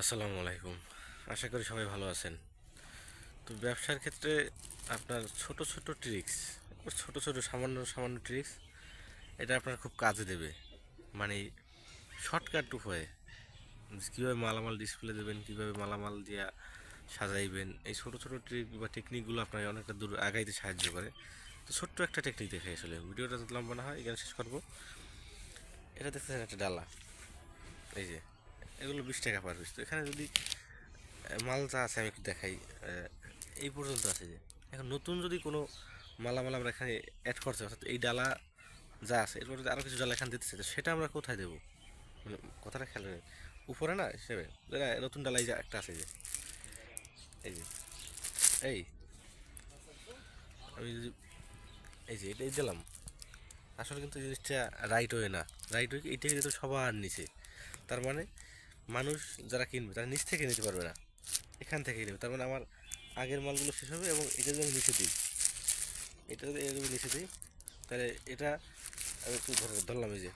আসসালামু আলাইকুম। আশা করি সবাই ভালো আছেন। তো ব্যবসার ক্ষেত্রে আপনার ছোট ছোট ট্রিক্স ছোট ছোট সামান্য সামান্য ট্রিক্স এটা আপনার খুব কাজে দেবে। মানে শর্টকাট উপায়ে। কীভাবে মালামাল ডিসপ্লে দেবেন, কীভাবে মালামাল দিয়া সাজাইবেন, এই ছোট ছোট ট্রিক বা টেকনিকগুলো আপনাকে অনেকটা দূর আগাইতে সাহায্য করে। তো ছোট্ট একটা টেকনিক দেখে আসলে। ভিডিওটা লম্বা না হয়, এখানে শেষ করব। এটা দেখতেছেন একটা ডালা। এই যে এগুলো বিশ টাকা পার পিস। তো এখানে যদি আহ, মাল যা আছে আমি একটু দেখাই। এই পর্যন্ত আছে যে। এখন নতুন যদি কোনো মালামাল আমরা এখানে অ্যাড করতে অর্থাৎ এই ডালা যা আছে এরপর যদি আরও কিছু ডালা এখানে দিতে চাই তো সেটা আমরা কোথায় দেবো? মানে কথাটা খেয়াল। উপরে না হিসেবে? নতুন ডালাই যা একটা আছে যে। এই যে এই। আমি যদি এই যে এটাই দিলাম। আসলে কিন্তু জিনিসটা রাইট ওয়ে না। রাইট ওয়ে এইটাকে যেতে সবার নিচে। তার মানে মানুষ যারা কিনবে, তারা নিচ থেকে নিতে পারবে না। এখান থেকে নেবে। তার মানে আমার আগের মালগুলো শেষ হবে এবং এটা যদি আমি নিচে দিই, এটা যদি এরকম নিচে দিই, তাহলে এটা আমি একটু ধরে, ধরলাম এই যে,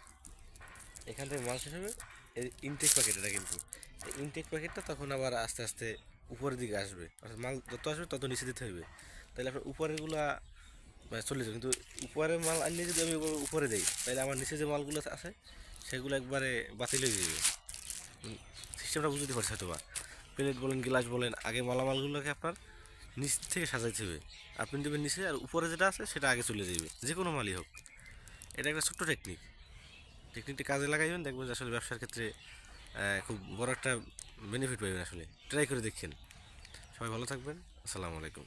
এখান থেকে মাল শেষ হবে ইনটেক প্যাকেট এটা কিন্তু। এই ইনটেক প্যাকেটটা তখন আবার আস্তে আস্তে উপরের দিকে আসবে। অর্থাৎ মাল যত আসবে, তত নিচে দিতে হবে। তাহলে আপনার উপরেরগুলা মানে চলে যাবে। কিন্তু উপরে মাল আনলে যদি আমি উপরে দিই, তাহলে আমার নিচে যে মালগুলো আছে, সেগুলো একবারে বাতিল হয়ে যাবে। সিস্টেমটা বুঝতে পারছি হয়তো বা প্লেট বলেন, গ্লাস বলেন, আগে মালামালগুলোকে আপনার নিচ থেকে সাজাইতে হবে। আপনি দেবেন নিচে আর উপরে যেটা আছে সেটা আগে চলে যাবে যে কোনো মালই হোক। এটা একটা ছোট্ট টেকনিক টেকনিকটা কাজে লাগাইবেন, দেখবেন যে আসলে ব্যবসার ক্ষেত্রে খুব বড় একটা বেনিফিট পাবেন আসলে। ট্রাই করে দেখছেন সবাই ভালো থাকবেন। আসসালামু আলাইকুম।